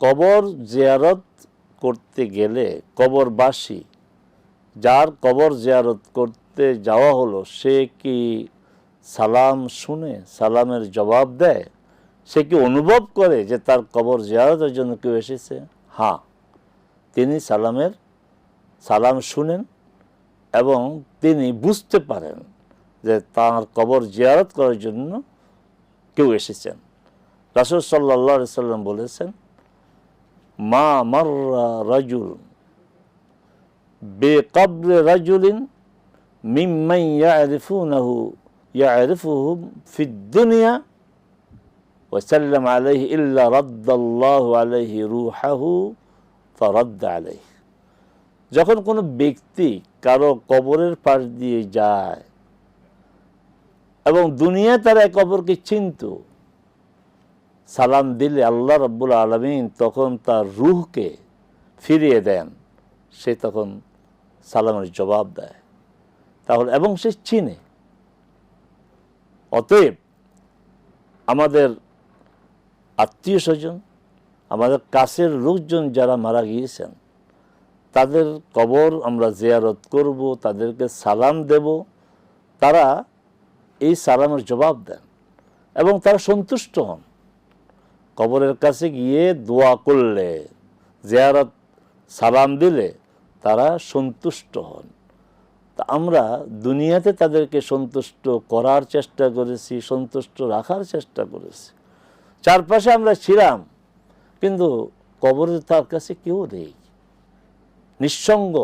কবর জিয়ারত করতে গেলে কবরবাসী, যার কবর জিয়ারত করতে যাওয়া হলো, সে কি সালাম শুনে, সালামের জবাব দেয়? সে কি অনুভব করে যে তার কবর জিয়ারতের জন্য কেউ এসেছে? হ্যাঁ তিনি সালামের, সালাম শুনেন এবং তিনি বুঝতে পারেন যে তার কবর জিয়ারত করার জন্য কেউ এসেছেন। রাসুল সাল্লাহ সাল্লাম বলেছেন মা মাররা রাজুল বেকবরে রাজুলিন মিম্মাই ইয়ারিফুনাহু ইয়ারিফুহুম ফিদ দুনিয়া وسلم عليه إلا رد الله عليه روحه فرد عليه যখন কোনো ব্যক্তি কারো কবরের পাশ দিয়ে যায় এবং দুনিয়া তারা এই কবরকে চিনত সালাম দিলে আল্লাহ রব্বুল আলমিন তখন তার রুহকে ফিরিয়ে দেন। সে তখন সালামের জবাব দেয়। তাহলে এবং সে চিনে। অতএব আমাদের আত্মীয় স্বজন, আমাদের কাছের লোকজন যারা মারা গিয়েছেন, তাদের কবর আমরা জিয়ারত করব, তাদেরকে সালাম দেব, তারা এই সালামের জবাব দেন এবং তারা সন্তুষ্ট হন। কবরের কাছে গিয়ে দোয়া করলে, জিয়ারত সালাম দিলে তারা সন্তুষ্ট হন। তা আমরা দুনিয়াতে তাদেরকে সন্তুষ্ট করার চেষ্টা করেছি, সন্তুষ্ট রাখার চেষ্টা করেছি। চারপাশে আমরা ছিলাম, কিন্তু কবরে তার কাছে কেউ নেই। নিঃসঙ্গ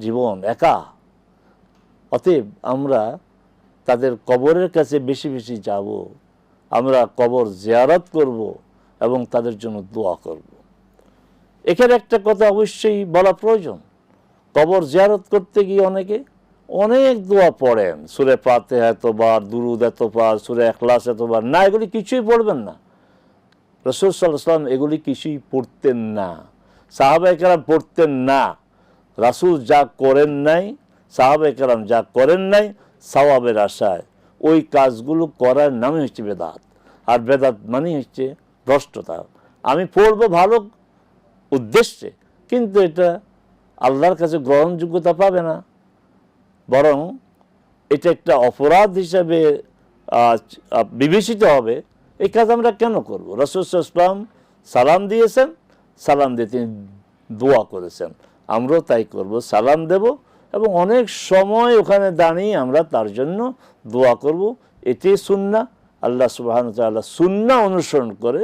জীবন, একা। অতএব আমরা তাদের কবরের কাছে বেশি বেশি যাব। আমরা কবর জিয়ারত করব। এবং তাদের জন্য দোয়া করব। এখানে একটা কথা অবশ্যই বলা প্রয়োজন। কবর জিয়ারত করতে গিয়ে অনেকে অনেক দোয়া পড়েন। সুরে পাতে এতবার, দুরুদ এতবার, সুরে এখলাস এতবার। না, এগুলি কিছুই পড়বেন না। রসুল সাল্লাম এগুলি কিছুই পড়তেন না। সাহাবা একরাম পড়তেন না। রাসুল যা করেন নাই সাহাবা একরাম যা করেন নাই, সওয়াবের আশায়। ওই কাজগুলো করার নামই হচ্ছে বেদাত। আর বেদাত মানেই হচ্ছে ভ্রষ্টতা। আমি পড়ব ভালো উদ্দেশ্যে, কিন্তু এটা আল্লাহর কাছে গ্রহণযোগ্যতা পাবে না। বরং এটা একটা অপরাধ হিসাবে বিবেচিত হবে। এই কাজ আমরা কেন করব? রসুল ইসলাম সালাম দিয়েছেন, সালাম দিয়ে তিনি দোয়া করেছেন। আমরাও তাই করব, সালাম দেব এবং অনেক সময় ওখানে দাঁড়িয়ে আমরা তার জন্য দোয়া করব। এটি সুন্না আল্লাহ সুবাহ সুন্না অনুসরণ করে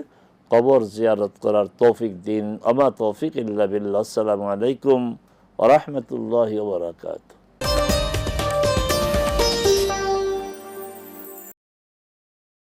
কবর জিয়ারত করার তৌফিক দিন আমা তৌফিক ইল্লা বিল্লাহ আসসালামু আলাইকুম ওরহমতুল্লাহ ওবরাকাতু